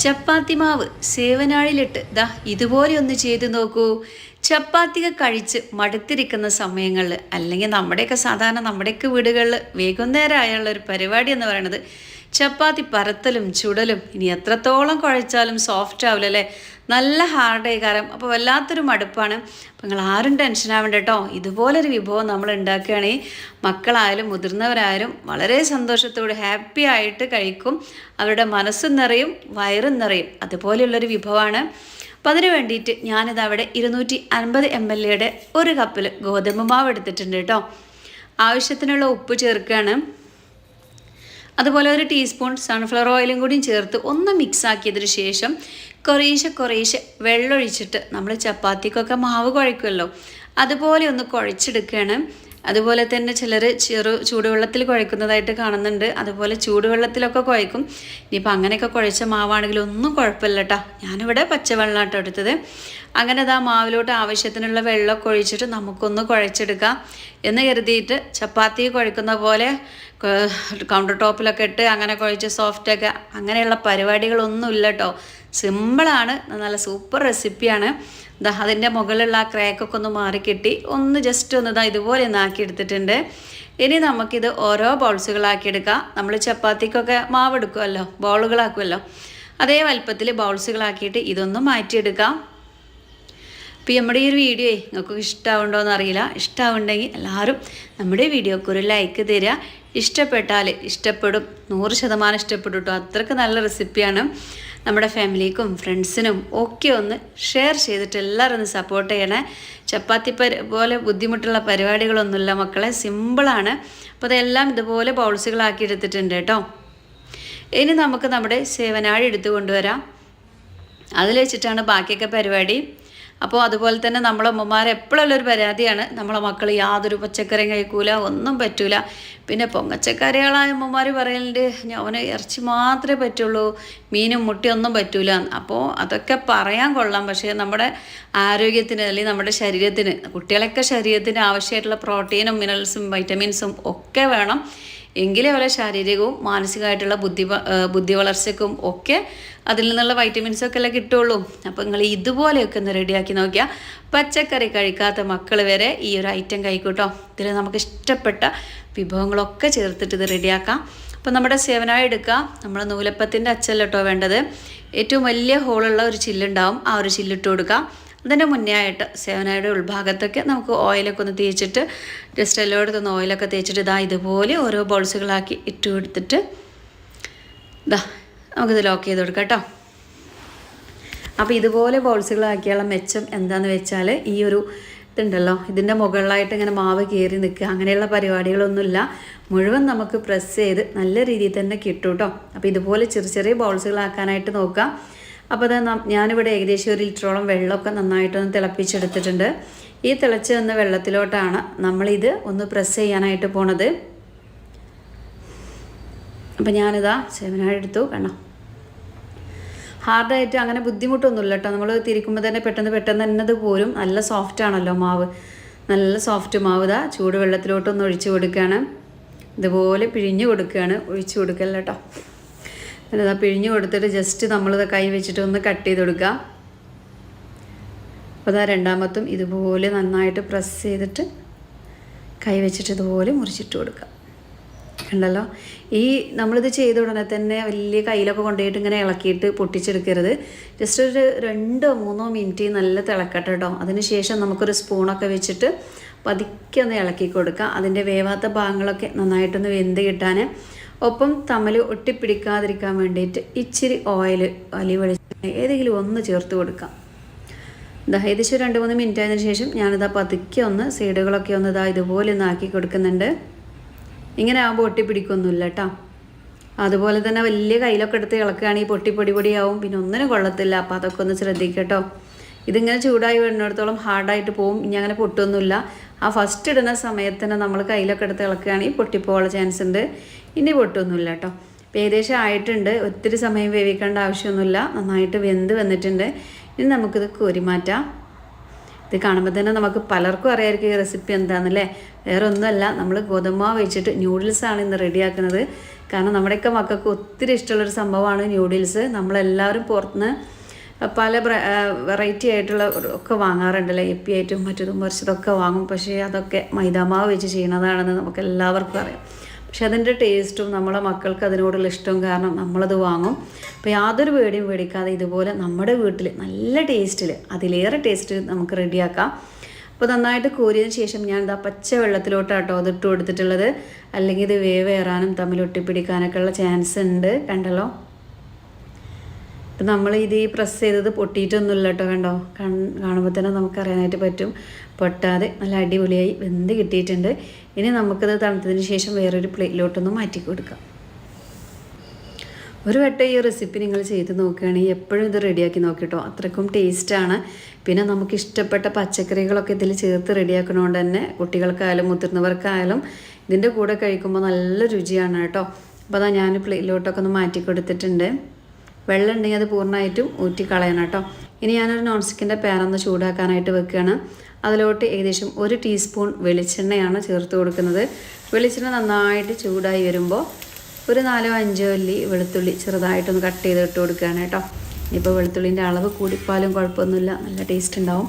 ചപ്പാത്തി മാവ് സേവനാഴിലിട്ട് ദാ ഇതുപോലെ ഒന്ന് ചെയ്തു നോക്കൂ. ചപ്പാത്തിക കഴിച്ച് മടുത്തിരിക്കുന്ന സമയങ്ങളിൽ അല്ലെങ്കിൽ നമ്മുടെയൊക്കെ സാധാരണ നമ്മുടെയൊക്കെ വീടുകളിൽ വൈകുന്നേരം ആയുള്ള ഒരു പരിപാടി എന്ന് പറയുന്നത് ചപ്പാത്തി പരത്തലും ചുടലും ഇനി എത്രത്തോളം കുഴച്ചാലും സോഫ്റ്റ് ആവില്ല അല്ലേ നല്ല ഹാർഡ് കാരം. അപ്പോൾ വല്ലാത്തൊരു മടുപ്പാണ്. അപ്പോൾ നിങ്ങൾ ആരും ടെൻഷൻ ആവേണ്ട കേട്ടോ ഇതുപോലൊരു വിഭവം നമ്മൾ ഉണ്ടാക്കുകയാണെങ്കിൽ മക്കളായാലും മുതിർന്നവരായാലും വളരെ സന്തോഷത്തോടെ ഹാപ്പി ആയിട്ട് കഴിക്കും. അവരുടെ മനസ്സും നിറയും വയറും നിറയും. അതുപോലെയുള്ളൊരു വിഭവമാണ്. അപ്പോൾ അതിന് വേണ്ടിയിട്ട് ഞാനിത് അവിടെ ഇരുന്നൂറ്റി അൻപത് എം എൽ എയുടെ ഒരു കപ്പിൽ ഗോതമ്പ് മാവ് എടുത്തിട്ടുണ്ട് കേട്ടോ ആവശ്യത്തിനുള്ള ഉപ്പ് ചേർക്കുകയാണ്. അതുപോലെ ഒരു ടീസ്പൂൺ സൺഫ്ലവർ ഓയിലും കൂടിയും ചേർത്ത് ഒന്ന് മിക്സ് ആക്കിയതിന് ശേഷം കുറേശ്ശെ കുറേശ്ശെ വെള്ളമൊഴിച്ചിട്ട് നമ്മൾ ചപ്പാത്തിക്കൊക്കെ മാവ് കുഴക്കുമല്ലോ. അതുപോലെ ഒന്ന് കുഴച്ചെടുക്കുകയാണ്. അതുപോലെ തന്നെ ചിലർ ചെറു ചൂടുവെള്ളത്തിൽ കുഴക്കുന്നതായിട്ട് കാണുന്നുണ്ട്. അതുപോലെ ചൂടുവെള്ളത്തിലൊക്കെ കുഴക്കും ഇനിയിപ്പോൾ അങ്ങനെയൊക്കെ കുഴച്ച മാവാണെങ്കിൽ ഒന്നും കുഴപ്പമില്ല കേട്ടോ ഞാനിവിടെ പച്ചവെള്ളമാട്ടോ എടുത്തത്. അങ്ങനെ അത് ആ മാവിലോട്ട് ആവശ്യത്തിനുള്ള വെള്ളമൊക്കെ ഒഴിച്ചിട്ട് നമുക്കൊന്ന് കുഴച്ചെടുക്കാം എന്ന് കരുതിയിട്ട് ചപ്പാത്തി കുഴക്കുന്ന പോലെ കൗണ്ടർ ടോപ്പിലൊക്കെ ഇട്ട് അങ്ങനെ കുഴച്ച് സോഫ്റ്റൊക്കെ അങ്ങനെയുള്ള പരിപാടികളൊന്നും ഇല്ല കേട്ടോ സിമ്പിളാണ് നല്ല സൂപ്പർ റെസിപ്പിയാണ്. ഇതാ അതിന്റെ മുകളിലുള്ള ആ ക്രാക്കൊക്കെ ഒന്ന് മാറിക്കിട്ടി. ഒന്ന് ജസ്റ്റ് ഒന്ന് ഇതാ ഇതുപോലെ ഒന്ന് ആക്കിയെടുത്തിട്ടുണ്ട്. ഇനി നമുക്കിത് ഓരോ ബൗൾസുകളാക്കി എടുക്കാം നമ്മൾ ചപ്പാത്തിക്കൊക്കെ മാവ് എടുക്കുമല്ലോ ബൗളുകളാക്കുമല്ലോ അതേ വലുപ്പത്തിൽ ബൗൾസുകളാക്കിയിട്ട് ഇതൊന്ന് മാറ്റിയെടുക്കാം. അപ്പോൾ നമ്മുടെ ഈ ഒരു വീഡിയോ നിങ്ങൾക്ക് ഇഷ്ടമാവുണ്ടോ എന്ന് അറിയില്ല. ഇഷ്ടമാവുണ്ടെങ്കിൽ എല്ലാവരും നമ്മുടെ വീഡിയോക്ക് ഒരു ലൈക്ക് തരിക. ഇഷ്ടപ്പെട്ടാൽ ഇഷ്ടപ്പെടും. നൂറ് ശതമാനം ഇഷ്ടപ്പെടും കേട്ടോ അത്രയ്ക്ക് നല്ല റെസിപ്പിയാണ് നമ്മുടെ ഫാമിലിക്കും ഫ്രണ്ട്സിനും ഒക്കെ ഒന്ന് ഷെയർ ചെയ്തിട്ട് എല്ലാവരും ഒന്ന് സപ്പോർട്ട് ചെയ്യണേ. ചപ്പാത്തി പരി പോലെ ബുദ്ധിമുട്ടുള്ള പരിപാടികളൊന്നുമില്ല മക്കളെ. സിമ്പിളാണ്. അപ്പോൾ അതെല്ലാം ഇതുപോലെ ബൗൾസുകളാക്കി എടുത്തിട്ടുണ്ട് കേട്ടോ. ഇനി നമുക്ക് നമ്മുടെ സേവനാഴി എടുത്തു കൊണ്ടുവരാം. അതിൽ വെച്ചിട്ടാണ് ബാക്കിയൊക്കെ പരിപാടി. അപ്പോൾ അതുപോലെ തന്നെ നമ്മളെ എപ്പോഴുള്ള ഒരു പരാതിയാണ്. നമ്മളെ മക്കൾ യാതൊരു പച്ചക്കറിയും കഴിക്കൂല ഒന്നും പറ്റൂല. പിന്നെ പൊങ്ങച്ചക്കറികളായ ഉമ്മമാർ പറയലുണ്ട് അവന് ഇറച്ചി മാത്രമേ പറ്റുള്ളൂ മീനും മുട്ടയൊന്നും പറ്റൂല. അപ്പോൾ അതൊക്കെ പറയാൻ കൊള്ളാം. പക്ഷേ നമ്മുടെ ആരോഗ്യത്തിന് അല്ലെങ്കിൽ നമ്മുടെ ശരീരത്തിന് കുട്ടികളൊക്കെ ശരീരത്തിന് ആവശ്യമായിട്ടുള്ള പ്രോട്ടീനും മിനറൽസും വൈറ്റമിൻസും ഒക്കെ വേണം. എങ്കിലേ അവരെ ശാരീരികവും മാനസികമായിട്ടുള്ള ബുദ്ധി ബുദ്ധി വളർച്ചയ്ക്കും ഒക്കെ അതിൽ നിന്നുള്ള വൈറ്റമിൻസ് ഒക്കെ അല്ലേ കിട്ടുള്ളൂ. അപ്പോൾ നിങ്ങൾ ഇതുപോലെയൊക്കെ ഒന്ന് റെഡിയാക്കി നോക്കിയാൽ പച്ചക്കറി കഴിക്കാത്ത മക്കൾ വരെ ഈ ഒരു ഐറ്റം കഴിക്കൂട്ടോ. ഇതിൽ നമുക്ക് ഇഷ്ടപ്പെട്ട വിഭവങ്ങളൊക്കെ ചേർത്തിട്ട് ഇത് റെഡിയാക്കാം അപ്പോൾ നമ്മുടെ സേവനായി എടുക്കുക നമ്മൾ നൂലപ്പത്തിന്റെ അച്ചല്ലോ വേണ്ടത്. ഏറ്റവും വലിയ ഹോളുള്ള ഒരു ചില്ലുണ്ടാവും. ആ ഒരു ചില്ലിട്ട് കൊടുക്കുക അതിന്റെ മുന്നേ ആയിട്ട് സേവനയുടെ ഉൾഭാഗത്തൊക്കെ നമുക്ക് ഓയിലൊക്കെ ഒന്ന് തേച്ചിട്ട് ജസ്റ്റ് എല്ലായിടത്തും ഒന്ന് ഓയിലൊക്കെ തേച്ചിട്ട് ഇതാ ഇതുപോലെ ഓരോ ബോൾസുകളാക്കി ഇട്ട് കൊടുത്തിട്ട് ഇതാ നമുക്കിത് ലോക്ക് ചെയ്ത് കൊടുക്കാം കേട്ടോ. അപ്പോൾ ഇതുപോലെ ബോൾസുകളാക്കിയുള്ള മെച്ചം എന്താണെന്ന് വെച്ചാൽ ഈ ഒരു ഇതുണ്ടല്ലോ ഇതിന്റെ മുകളിലായിട്ട് ഇങ്ങനെ മാവ് കയറി നിൽക്കുക അങ്ങനെയുള്ള പരിപാടികളൊന്നുമില്ല. മുഴുവൻ നമുക്ക് പ്രസ് ചെയ്ത് നല്ല രീതിയിൽ തന്നെ കിട്ടും കേട്ടോ. അപ്പോൾ ഇതുപോലെ ചെറിയ ചെറിയ ബോൾസുകളാക്കാനായിട്ട് നോക്കാം. അപ്പോൾ അത് ഞാനിവിടെ ഏകദേശം ഒരു ലിറ്ററോളം വെള്ളമൊക്കെ നന്നായിട്ടൊന്ന് തിളപ്പിച്ചെടുത്തിട്ടുണ്ട്. ഈ തിളച്ച് വന്ന വെള്ളത്തിലോട്ടാണ് നമ്മളിത് ഒന്ന് പ്രസ് ചെയ്യാനായിട്ട് പോണത്. അപ്പം ഞാനിതാ എടുത്തു കണ്ടോ? ഹാർഡായിട്ട് അങ്ങനെ ബുദ്ധിമുട്ടൊന്നുമില്ല കേട്ടോ. നമ്മൾ തിരിക്കുമ്പോൾ തന്നെ പെട്ടെന്ന് പെട്ടെന്ന് തന്നെ അത് പോരും. നല്ല സോഫ്റ്റ് ആണല്ലോ മാവ്. നല്ല സോഫ്റ്റ് മാവ് ഇതാ. ചൂട് വെള്ളത്തിലോട്ടൊന്ന് ഒഴിച്ചു കൊടുക്കുകയാണ് ഇതുപോലെ പിഴിഞ്ഞു കൊടുക്കുകയാണ് ഒഴിച്ചു കൊടുക്കല്ല കേട്ടോ. എന്നിട്ട് പിഴിഞ്ഞ് കൊടുത്തിട്ട് ജസ്റ്റ് നമ്മളിത് കൈ വെച്ചിട്ട് ഒന്ന് കട്ട് ചെയ്ത് കൊടുക്കുക അപ്പോൾ അതാ രണ്ടാമത്തും ഇതുപോലെ നന്നായിട്ട് പ്രസ് ചെയ്തിട്ട് കൈ വെച്ചിട്ട് ഇതുപോലെ മുറിച്ചിട്ട് കൊടുക്കുക ഉണ്ടല്ലോ ഈ നമ്മളിത് ചെയ്ത ഉടനെ തന്നെ വലിയ കയ്യിലൊക്കെ കൊണ്ടുപോയിട്ട് ഇങ്ങനെ ഇളക്കിയിട്ട് പൊട്ടിച്ചെടുക്കരുത്. ജസ്റ്റ് ഒരു രണ്ടോ മൂന്നോ മിനിറ്റ് നല്ല തിളക്കട്ടെ കേട്ടോ. അതിനുശേഷം നമുക്കൊരു സ്പൂണൊക്കെ വെച്ചിട്ട് പതുക്കെ ഒന്ന് ഇളക്കി കൊടുക്കുക അതിന്റെ വേവാത്ത ഭാഗങ്ങളൊക്കെ നന്നായിട്ടൊന്ന് വെന്ത് കിട്ടാൻ ഒപ്പം തമ്മിൽ ഒട്ടിപ്പിടിക്കാതിരിക്കാൻ വേണ്ടിയിട്ട് ഇച്ചിരി ഓയിൽ വെളിച്ചെണ്ണ ഏതെങ്കിലും ഒന്ന് ചേർത്ത് കൊടുക്കാം. ഇതാ ഏകദേശം രണ്ട് മൂന്ന് മിനിറ്റ് ആയതിനു ശേഷം ഞാനിതാ പതുക്കെ ഒന്ന് സൈഡുകളൊക്കെ ഒന്ന് ഇതാ ഇതുപോലെ ഒന്ന് ആക്കി കൊടുക്കുന്നുണ്ട്. ഇങ്ങനെ ആകുമ്പോൾ ഒട്ടിപ്പിടിക്കൊന്നുമില്ല കേട്ടോ അതുപോലെ തന്നെ വലിയ കയ്യിലൊക്കെ എടുത്ത് ഇളക്കുകയാണെങ്കിൽ പൊട്ടി പൊടിപൊടിയാവും പിന്നെ ഒന്നിനും കൊള്ളത്തില്ല. അപ്പോൾ അതൊക്കെ ഒന്ന് ശ്രദ്ധിക്കട്ടോ ഇതിങ്ങനെ ചൂടായി വരുന്നിടത്തോളം ഹാർഡായിട്ട് പോവും. ഇനി അങ്ങനെ പൊട്ടൊന്നുമില്ല. ആ ഫസ്റ്റ് ഇടുന്ന സമയത്ത് തന്നെ നമ്മൾ കയ്യിലൊക്കെ എടുത്ത് ഇളക്കുകയാണെങ്കിൽ പൊട്ടിപ്പോകാനുള്ള ചാൻസ് ഉണ്ട്. ഇനി പൊട്ടൊന്നുമില്ല കേട്ടോ. ഇപ്പോൾ ഏകദേശം ആയിട്ടുണ്ട്. ഒത്തിരി സമയം വേവിക്കേണ്ട ആവശ്യമൊന്നുമില്ല. നന്നായിട്ട് വെന്ത് വന്നിട്ടുണ്ട്. ഇനി നമുക്കിത് കോരി മാറ്റാം. ഇത് കാണുമ്പോൾ തന്നെ നമുക്ക് പലർക്കും അറിയായിരിക്കും ഈ റെസിപ്പി എന്താണെന്നല്ലേ വേറെ ഒന്നുമല്ല നമ്മൾ ഗോതമ്പാവ് വെച്ചിട്ട് ന്യൂഡിൽസാണ് ഇന്ന് റെഡിയാക്കുന്നത്. കാരണം നമ്മുടെയൊക്കെ മക്കൾക്ക് ഒത്തിരി ഇഷ്ടമുള്ളൊരു സംഭവമാണ് ന്യൂഡിൽസ് നമ്മളെല്ലാവരും പുറത്തുനിന്ന് പല വെറൈറ്റി ആയിട്ടുള്ള ഒക്കെ വാങ്ങാറുണ്ടല്ലേ? എപ്പി ആയിട്ടും മറ്റതും മറിച്ചതൊക്കെ വാങ്ങും. പക്ഷേ അതൊക്കെ മൈദാമാവ് വെച്ച് ചെയ്യുന്നതാണെന്ന് നമുക്ക് എല്ലാവർക്കും അറിയാം. പക്ഷെ അതിന്റെ ടേസ്റ്റും നമ്മളെ മക്കൾക്ക് അതിനോടുള്ള ഇഷ്ടവും കാരണം നമ്മളത് വാങ്ങും. അപ്പോൾ യാതൊരു പേടിയും പേടിക്കാതെ ഇതുപോലെ നമ്മുടെ വീട്ടിൽ നല്ല ടേസ്റ്റിൽ അതിലേറെ ടേസ്റ്റ് നമുക്ക് റെഡിയാക്കാം. അപ്പോൾ നന്നായിട്ട് കോരിയതിന് ശേഷം ഞാൻ ഇതാ പച്ച വെള്ളത്തിലോട്ടാട്ടോ അതിട്ട് കൊടുത്തിട്ടുള്ളത്. അല്ലെങ്കിൽ ഇത് വേവേറാനും തമ്മിൽ ഒട്ടിപ്പിടിക്കാനൊക്കെ ഉള്ള ചാൻസ് ഉണ്ട്. കണ്ടല്ലോ? ഇപ്പം നമ്മൾ ഇത് ഈ പ്രസ് ചെയ്തത് പൊട്ടിയിട്ടൊന്നുമില്ല കേട്ടോ കണ്ടോ കാണുമ്പോൾ തന്നെ നമുക്ക് അറിയാനായിട്ട് പറ്റും. പൊട്ടാതെ നല്ല അടിപൊളിയായി വെന്ത് കിട്ടിയിട്ടുണ്ട്. ഇനി നമുക്കത് തണുത്തതിന് ശേഷം വേറൊരു പ്ലേറ്റിലോട്ടൊന്ന് മാറ്റി കൊടുക്കാം. ഒരു വട്ടം ഈ റെസിപ്പി നിങ്ങൾ ചെയ്ത് നോക്കുകയാണെങ്കിൽ എപ്പോഴും ഇത് റെഡിയാക്കി നോക്കിട്ടോ അത്രക്കും ടേസ്റ്റാണ് പിന്നെ നമുക്ക് ഇഷ്ടപ്പെട്ട പച്ചക്കറികളൊക്കെ ഇതിൽ ചേർത്ത് റെഡിയാക്കണോണ്ട് തന്നെ കുട്ടികൾക്കായാലും മുതിർന്നവർക്കായാലും ഇതിന്റെ കൂടെ കഴിക്കുമ്പോൾ നല്ല രുചിയാണ് കേട്ടോ. അപ്പോൾ അതാ ഞാൻ പ്ലേറ്റിലോട്ടൊക്കെ ഒന്ന് മാറ്റി കൊടുത്തിട്ടുണ്ട്. വെള്ളം ഉണ്ടെങ്കിൽ അത് പൂർണമായിട്ടും ഊറ്റി കളയണം കേട്ടോ. ഇനി ഞാനൊരു നോൺ സ്റ്റിക്കിന്റെ ഒന്ന് ചൂടാക്കാനായിട്ട് വെക്കുകയാണ്. അതിലോട്ട് ഏകദേശം ഒരു ടീസ്പൂൺ വെളിച്ചെണ്ണയാണ് ചേർത്ത് കൊടുക്കുന്നത്. വെളിച്ചെണ്ണ നന്നായിട്ട് ചൂടായി വരുമ്പോൾ ഒരു നാലോ അഞ്ചോ അല്ലി വെളുത്തുള്ളി ചെറുതായിട്ടൊന്ന് കട്ട് ചെയ്ത് ഇട്ട് കൊടുക്കുകയാണ് കേട്ടോ. ഇപ്പോൾ വെളുത്തുള്ളിന്റെ അളവ് കൂടിപ്പാലും കുഴപ്പമൊന്നുമില്ല. നല്ല ടേസ്റ്റ് ഉണ്ടാവും.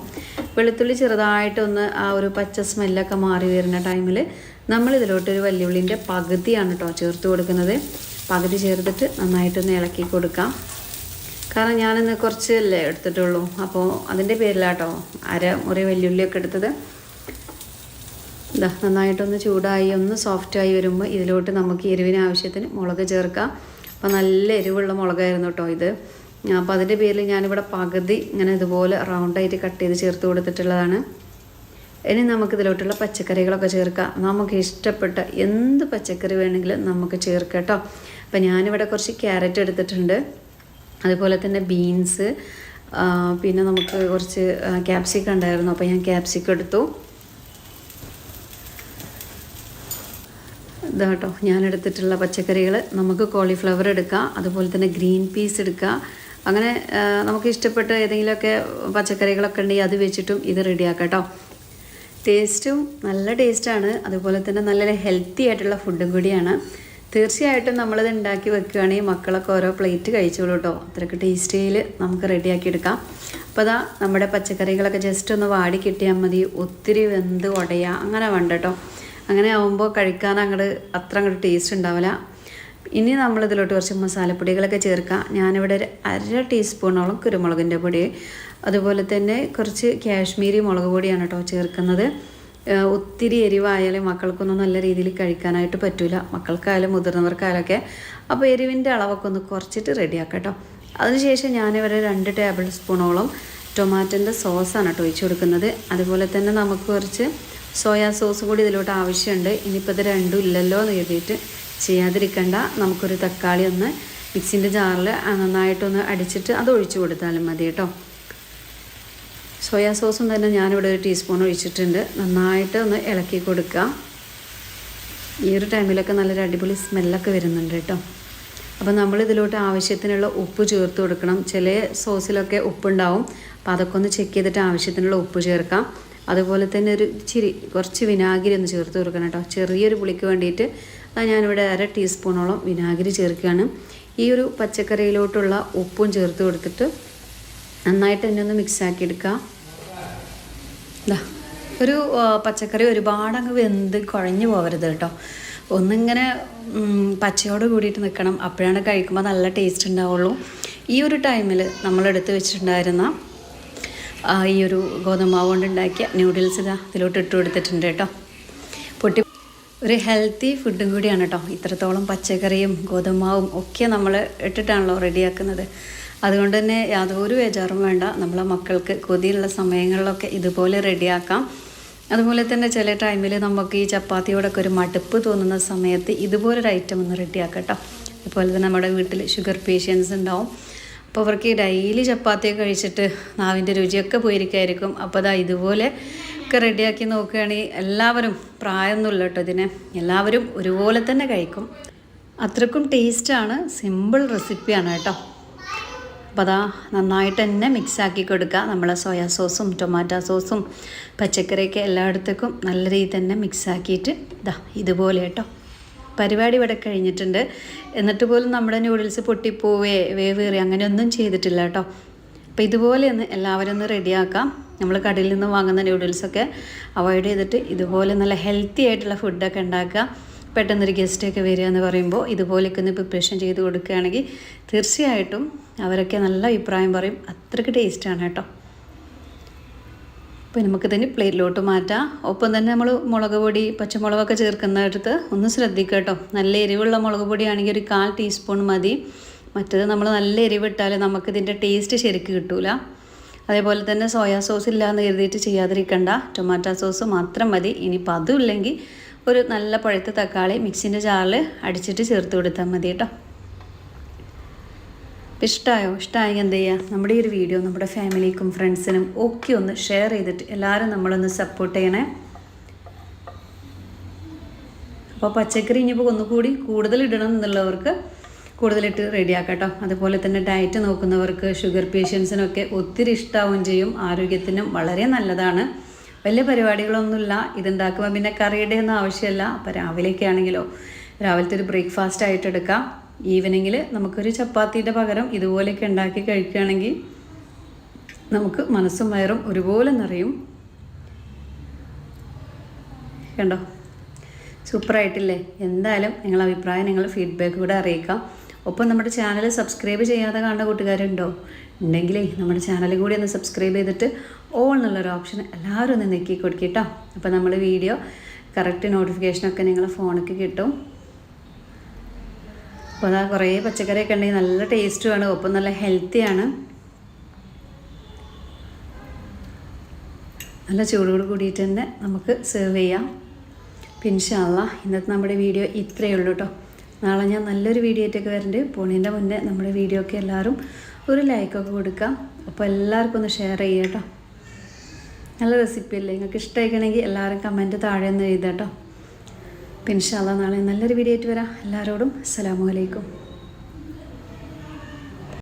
വെളുത്തുള്ളി ചെറുതായിട്ടൊന്ന് ആ ഒരു പച്ച സ്മെല്ലൊക്കെ മാറി വരുന്ന ടൈമിൽ നമ്മൾ ഇതിലോട്ട് ഒരു വല്യുള്ളിന്റെ പകുതിയാണ് കേട്ടോ ചേർത്ത് കൊടുക്കുന്നത്. പകുതി ചേർത്തിട്ട് നന്നായിട്ടൊന്ന് ഇളക്കി കൊടുക്കാം. കാരണം ഞാനിന്ന് കുറച്ചല്ലേ എടുത്തിട്ടുള്ളൂ. അപ്പോൾ അതിന്റെ പേരിലാട്ടോ അര മുറി വെല്ലുള്ളിയൊക്കെ എടുത്തത്. ഇതാ നന്നായിട്ടൊന്ന് ചൂടായി ഒന്ന് സോഫ്റ്റായി വരുമ്പോൾ ഇതിലോട്ട് നമുക്ക് എരിവിന് ആവശ്യത്തിന് മുളക് ചേർക്കാം. അപ്പോൾ നല്ല എരിവുള്ള മുളകായിരുന്നു കേട്ടോ ഇത്. അപ്പോൾ അതിന്റെ പേരിൽ ഞാനിവിടെ പകുതി ഇങ്ങനെ ഇതുപോലെ റൗണ്ടായിട്ട് കട്ട് ചെയ്ത് ചേർത്ത് കൊടുത്തിട്ടുള്ളതാണ്. ഇനി നമുക്ക് ഇതിലോട്ടുള്ള പച്ചക്കറികളൊക്കെ ചേർക്കാം. നമുക്ക് ഇഷ്ടപ്പെട്ട എന്ത് പച്ചക്കറി വേണമെങ്കിലും നമുക്ക് ചേർക്കാം കേട്ടോ അപ്പോൾ ഞാനിവിടെ കുറച്ച് ക്യാരറ്റ് എടുത്തിട്ടുണ്ട്. അതുപോലെ തന്നെ ബീൻസ് പിന്നെ നമുക്ക് കുറച്ച് ക്യാപ്സിക്ക ഉണ്ടായിരുന്നു. അപ്പോൾ ഞാൻ ക്യാപ്സിക്ക എടുത്തു. ഇതാട്ടോ ഞാൻ എടുത്തിട്ടുള്ള പച്ചക്കറികൾ നമുക്ക് കോളിഫ്ലവർ എടുക്കാം. അതുപോലെ തന്നെ ഗ്രീൻ പീസ് എടുക്കാം. അങ്ങനെ നമുക്ക് ഇഷ്ടപ്പെട്ട ഏതെങ്കിലുമൊക്കെ പച്ചക്കറികളൊക്കെ ഉണ്ടെങ്കിൽ അത് വെച്ചിട്ടും ഇത് റെഡിയാക്കാം കേട്ടോ. ടേസ്റ്റും നല്ല ടേസ്റ്റാണ് അതുപോലെ തന്നെ നല്ല ഹെൽത്തി ആയിട്ടുള്ള ഫുഡും കൂടിയാണ്. തീർച്ചയായിട്ടും നമ്മളിത് ഉണ്ടാക്കി വെക്കുകയാണെങ്കിൽ മക്കളൊക്കെ ഓരോ പ്ലേറ്റ് കഴിച്ചോളൂ കേട്ടോ. അത്രയ്ക്ക് ടേസ്റ്റിയിൽ നമുക്ക് റെഡിയാക്കി എടുക്കാം. അപ്പോൾ അതാ നമ്മുടെ പച്ചക്കറികളൊക്കെ ജസ്റ്റ് ഒന്ന് വാടി കിട്ടിയാൽ മതി. ഒത്തിരി വെന്ത് ഉടയുക അങ്ങനെ വേണ്ട കേട്ടോ. അങ്ങനെ ആവുമ്പോൾ കഴിക്കാൻ അങ്ങോട്ട് അത്ര അങ്ങോട്ട് ടേസ്റ്റ് ഉണ്ടാവില്ല. ഇനി നമ്മളിതിലോട്ട് കുറച്ച് മസാലപ്പൊടികളൊക്കെ ചേർക്കാം. ഞാനിവിടെ ഒരു അര ടീസ്പൂണോളം കുരുമുളകിന്റെ പൊടി. അതുപോലെ തന്നെ കുറച്ച് കാശ്മീരി മുളക് പൊടിയാണ് കേട്ടോ ചേർക്കുന്നത്. ഒത്തിരി എരിവായാലും മക്കൾക്കൊന്നും നല്ല രീതിയിൽ കഴിക്കാനായിട്ട് പറ്റില്ല മക്കൾക്കായാലും മുതിർന്നവർക്കായാലൊക്കെ. അപ്പോൾ എരിവിന്റെ അളവൊക്കെ ഒന്ന് കുറച്ചിട്ട് റെഡിയാക്കാം കേട്ടോ അതിനുശേഷം ഞാനിവിടെ രണ്ട് ടേബിൾ സ്പൂണോളം ടൊമാറ്റോന്റെ സോസാണ് കേട്ടോ ഒഴിച്ചു കൊടുക്കുന്നത്. അതുപോലെ തന്നെ നമുക്ക് കുറച്ച് സോയാ സോസ് കൂടി ഇതിലോട്ട് ആവശ്യമുണ്ട്. ഇനിയിപ്പോൾ ഇത് രണ്ടും ഇല്ലല്ലോ എന്ന് കരുതിയിട്ട് ചെയ്യാതിരിക്കണ്ട. നമുക്കൊരു തക്കാളി ഒന്ന് മിക്സിന്റെ ജാറിൽ നന്നായിട്ടൊന്ന് അടിച്ചിട്ട് അത് ഒഴിച്ചു കൊടുത്താലും മതി കേട്ടോ. സോയാ സോസും തന്നെ ഞാനിവിടെ ഒരു ടീസ്പൂൺ ഒഴിച്ചിട്ടുണ്ട്. നന്നായിട്ട് ഒന്ന് ഇളക്കി കൊടുക്കുക ഈ ഒരു ടൈമിലൊക്കെ നല്ലൊരു അടിപൊളി സ്മെല്ലൊക്കെ വരുന്നുണ്ട് കേട്ടോ. അപ്പോൾ നമ്മൾ ഇതിലോട്ട് ആവശ്യത്തിനുള്ള ഉപ്പ് ചേർത്ത് കൊടുക്കണം. ചില സോസിലൊക്കെ ഉപ്പുണ്ടാവും. അപ്പോൾ അതൊക്കെ ഒന്ന് ചെക്ക് ചെയ്തിട്ട് ആവശ്യത്തിനുള്ള ഉപ്പ് ചേർക്കാം. അതുപോലെ തന്നെ ഒരു ചിരി കുറച്ച് വിനാഗിരി ഒന്ന് ചേർത്ത് കൊടുക്കണം കേട്ടോ. ചെറിയൊരു പുളിക്ക് വേണ്ടിയിട്ട് അത് ഞാനിവിടെ അര ടീസ്പൂണോളം വിനാഗിരി ചേർക്കുകയാണ്. ഈ ഒരു പച്ചക്കറിയിലോട്ടുള്ള ഉപ്പും ചേർത്ത് കൊടുത്തിട്ട് നന്നായിട്ട് തന്നെ ഒന്ന് മിക്സ് ആക്കി എടുക്കുക ദാ ഒരു പച്ചക്കറി ഒരുപാട് അങ്ങ് വെന്ത് കുഴഞ്ഞു പോകരുത് കേട്ടോ. ഒന്നിങ്ങനെ പച്ചയോട് കൂടിയിട്ട് നിൽക്കണം അപ്പോഴാണ് കഴിക്കുമ്പോൾ നല്ല ടേസ്റ്റ് ഉണ്ടാവുള്ളൂ. ഈ ഒരു ടൈമിൽ നമ്മൾ എടുത്ത് വെച്ചിട്ടുണ്ടായിരുന്ന ഈ ഒരു ഗോതമ്പാവ് കൊണ്ട് ഉണ്ടാക്കിയ ന്യൂഡിൽസ് ഇതാ ഇതിലോട്ട് ഇട്ട് കൊടുത്തിട്ടുണ്ട് കേട്ടോ. പൊട്ടി ഒരു ഹെൽത്തി ഫുഡും കൂടിയാണ് കേട്ടോ. ഇത്രത്തോളം പച്ചക്കറിയും ഗോതമ്പാവും ഒക്കെ നമ്മൾ ഇട്ടിട്ടാണല്ലോ റെഡിയാക്കുന്നത് അതുകൊണ്ട് തന്നെ യാതൊരു ബേജാറും വേണ്ട. നമ്മളെ മക്കൾക്ക് കൊതിയുള്ള സമയങ്ങളിലൊക്കെ ഇതുപോലെ റെഡിയാക്കാം. അതുപോലെ തന്നെ ചില ടൈമിൽ നമുക്ക് ഈ ചപ്പാത്തിയോടൊക്കെ ഒരു മടുപ്പ് തോന്നുന്ന സമയത്ത് ഇതുപോലൊരു ഐറ്റം ഒന്ന് റെഡിയാക്കാം കേട്ടോ അതുപോലെ തന്നെ നമ്മുടെ വീട്ടിൽ ഷുഗർ പേഷ്യൻസ് ഉണ്ടാവും. അപ്പോൾ അവർക്ക് ഡെയിലി ചപ്പാത്തിയൊക്കെ കഴിച്ചിട്ട് നാവിന്റെ രുചിയൊക്കെ പോയിരിക്കായിരിക്കും. അപ്പോൾ അതാ ഇതുപോലെ ഒക്കെ റെഡിയാക്കി നോക്കുകയാണെങ്കിൽ എല്ലാവരും പ്രായമൊന്നുമില്ല കേട്ടോ ഇതിനെ. എല്ലാവരും ഒരുപോലെ തന്നെ കഴിക്കും. അത്രക്കും ടേസ്റ്റാണ് സിമ്പിൾ റെസിപ്പിയാണ് കേട്ടോ. അപ്പോൾ അതാ നന്നായിട്ട് തന്നെ മിക്സാക്കി കൊടുക്കുക നമ്മളെ സോയാ സോസും ടൊമാറ്റോ സോസും പച്ചക്കറിയൊക്കെ എല്ലായിടത്തേക്കും നല്ല രീതിയിൽ തന്നെ മിക്സാക്കിയിട്ട് ഇതാ ഇതുപോലെ കേട്ടോ പരിപാടി ഇവിടെ കഴിഞ്ഞിട്ടുണ്ട്. എന്നിട്ട് പോലും നമ്മുടെ നൂഡിൽസ് പൊട്ടിപ്പോവേ വേവേറി അങ്ങനെയൊന്നും ചെയ്തിട്ടില്ല കേട്ടോ അപ്പോൾ ഇതുപോലെ ഒന്ന് എല്ലാവരും ഒന്ന് റെഡിയാക്കാം നമ്മൾ കടയിൽ നിന്ന് വാങ്ങുന്ന നൂഡിൽസൊക്കെ അവോയ്ഡ് ചെയ്തിട്ട് ഇതുപോലെ നല്ല ഹെൽത്തി ആയിട്ടുള്ള ഫുഡൊക്കെ ഉണ്ടാക്കുക. പെട്ടെന്നൊരു ഗസ്റ്റൊക്കെ വരിക എന്ന് പറയുമ്പോൾ ഇതുപോലെയൊക്കെ ഒന്ന് പ്രിപ്പറേഷൻ ചെയ്ത് കൊടുക്കുകയാണെങ്കിൽ തീർച്ചയായിട്ടും അവരൊക്കെ നല്ല അഭിപ്രായം പറയും. അത്രയ്ക്ക് ടേസ്റ്റാണ് കേട്ടോ. അപ്പോൾ നമുക്ക് തന്നെ പ്ലേറ്റിലോട്ട് മാറ്റാം. ഒപ്പം തന്നെ നമ്മൾ മുളക് പൊടി പച്ചമുളകൊക്കെ ചേർക്കുന്നിടത്ത് ഒന്ന് ശ്രദ്ധിക്കുക കേട്ടോ. നല്ല എരിവുള്ള മുളക് പൊടിയാണെങ്കിൽ ഒരു കാൽ ടീസ്പൂൺ മതി. മറ്റത് നമ്മൾ നല്ല എരിവിട്ടാൽ നമുക്കിതിന്റെ ടേസ്റ്റ് ശരിക്ക് കിട്ടൂല. അതേപോലെ തന്നെ സോയാ സോസ് ഇല്ലയെന്ന് കരുതിയിട്ട് ചെയ്യാതിരിക്കണ്ട. ടൊമാറ്റോ സോസ് മാത്രം മതി. ഇനിയിപ്പോൾ അതും ഇല്ലെങ്കിൽ ഒരു നല്ല പഴുത്ത തക്കാളി മിക്സിന്റെ ജാറിൽ അടിച്ചിട്ട് ചേർത്ത് കൊടുത്താൽ മതി കേട്ടോ. ഇഷ്ടമായോ ഇഷ്ടമായെങ്കിൽ എന്ത് ചെയ്യുക? നമ്മുടെ ഈ ഒരു വീഡിയോ നമ്മുടെ ഫാമിലിക്കും ഫ്രണ്ട്സിനും ഒക്കെ ഒന്ന് ഷെയർ ചെയ്തിട്ട് എല്ലാവരും നമ്മളൊന്ന് സപ്പോർട്ട് ചെയ്യണേ. അപ്പോൾ പച്ചക്കറി ഇനിയിപ്പോൾ ഒന്നുകൂടി കൂടുതൽ ഇടണം എന്നുള്ളവർക്ക് കൂടുതലിട്ട് റെഡിയാക്കാം കേട്ടോ. അതുപോലെ തന്നെ ഡയറ്റ് നോക്കുന്നവർക്ക് ഷുഗർ പേഷ്യൻസിനൊക്കെ ഒത്തിരി ഇഷ്ടാവുകയും ചെയ്യും. ആരോഗ്യത്തിനും വളരെ നല്ലതാണ്. വലിയ പരിപാടികളൊന്നുമില്ല. ഇതുണ്ടാക്കുമ്പോൾ പിന്നെ കറിയുടെ ഒന്നും ആവശ്യമില്ല. അപ്പോൾ രാവിലെയൊക്കെ ആണെങ്കിലോ രാവിലത്തെ ഒരു ബ്രേക്ക്ഫാസ്റ്റ് ആയിട്ട് എടുക്കാം. ഈവനിങ്ങിൽ നമുക്കൊരു ചപ്പാത്തിയുടെ പകരം ഇതുപോലെയൊക്കെ ഉണ്ടാക്കി കഴിക്കുകയാണെങ്കിൽ നമുക്ക് മനസ്സും വയറും ഒരുപോലെ നിറയും. കണ്ടോ? സൂപ്പറായിട്ടില്ലേ? എന്തായാലും നിങ്ങളുടെ അഭിപ്രായം നിങ്ങൾ ഫീഡ്ബാക്ക് കൂടെ അറിയിക്കാം. ഒപ്പം നമ്മുടെ ചാനൽ സബ്സ്ക്രൈബ് ചെയ്യാതെ കാണുന്ന കൂട്ടുകാരുണ്ടോ? ഉണ്ടെങ്കിലേ നമ്മുടെ ചാനൽ കൂടി ഒന്ന് സബ്സ്ക്രൈബ് ചെയ്തിട്ട് ഓൾ എന്നുള്ളൊരു ഓപ്ഷൻ എല്ലാവരും ഒന്ന് നെക്കി കേട്ടോ അപ്പോൾ നമ്മൾ വീഡിയോ കറക്റ്റ് നോട്ടിഫിക്കേഷനൊക്കെ നിങ്ങളുടെ ഫോണിലേക്ക് കിട്ടും. അപ്പോൾ അതാ കുറേ പച്ചക്കറിയൊക്കെ ഉണ്ടെങ്കിൽ നല്ല ടേസ്റ്റുമാണ് ഒപ്പം നല്ല ഹെൽത്തിയാണ് നല്ല ചൂടോട് കൂടിയിട്ട് തന്നെ നമുക്ക് സെർവ് ചെയ്യാം. പിൻഷാല്ല ഇന്നത്തെ നമ്മുടെ വീഡിയോ ഇത്രയേ ഉള്ളൂ കേട്ടോ നാളെ ഞാൻ നല്ലൊരു വീഡിയോ ആയിട്ടൊക്കെ വരുന്നുണ്ട് പോണീന്റെ മുന്നേ നമ്മുടെ വീഡിയോ ഒക്കെ എല്ലാവരും ഒരു ലൈക്കൊക്കെ കൊടുക്കാം. അപ്പോൾ എല്ലാവർക്കും ഒന്ന് ഷെയർ ചെയ്യാം കേട്ടോ നല്ല റെസിപ്പി അല്ലേ നിങ്ങൾക്ക് ഇഷ്ടമായിക്കണമെങ്കിൽ എല്ലാവരും കമന്റ് താഴെ ഒന്ന് എഴുതാം കേട്ടോ പിൻഷാല നാളെ നല്ലൊരു വീഡിയോ ആയിട്ട് വരാം. എല്ലാവരോടും അസ്സലാമു അലൈക്കും.